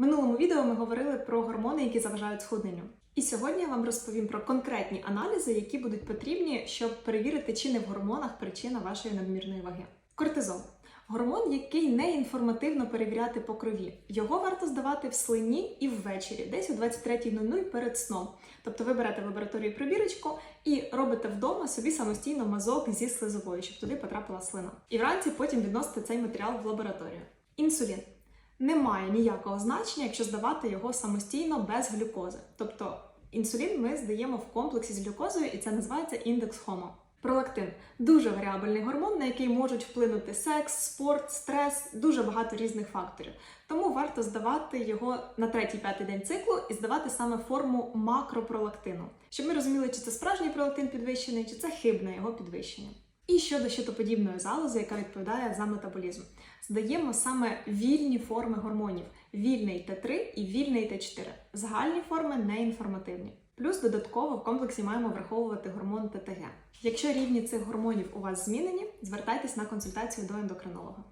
Минулому відео ми говорили про гормони, які заважають схудненню. І сьогодні я вам розповім про конкретні аналізи, які будуть потрібні, щоб перевірити, чи не в гормонах причина вашої надмірної ваги. Кортизол гормон, який не інформативно перевіряти по крові. Його варто здавати в слині і ввечері, десь о 23.00 перед сном. Тобто ви берете в лабораторії пробірочку і робите вдома собі самостійно мазок зі слизовою, щоб туди потрапила слина. І вранці потім відносите цей матеріал в лабораторію. Інсулін не має ніякого значення, якщо здавати його самостійно без глюкози. Тобто інсулін ми здаємо в комплексі з глюкозою, і це називається індекс хомо. Пролактин дуже варіабельний гормон, на який можуть вплинути секс, спорт, стрес, дуже багато різних факторів. Тому варто здавати його на третій-п'ятий день циклу і здавати саме форму макропролактину, щоб ми розуміли, чи це справжній пролактин підвищений, чи це хибне його підвищення. І щодо щитоподібної залози, яка відповідає за метаболізм, здаємо саме вільні форми гормонів: вільний Т3 і вільний Т4. Загальні форми не інформативні. Плюс додатково в комплексі маємо враховувати гормон ТТГ. Якщо рівні цих гормонів у вас змінені, звертайтесь на консультацію до ендокринолога.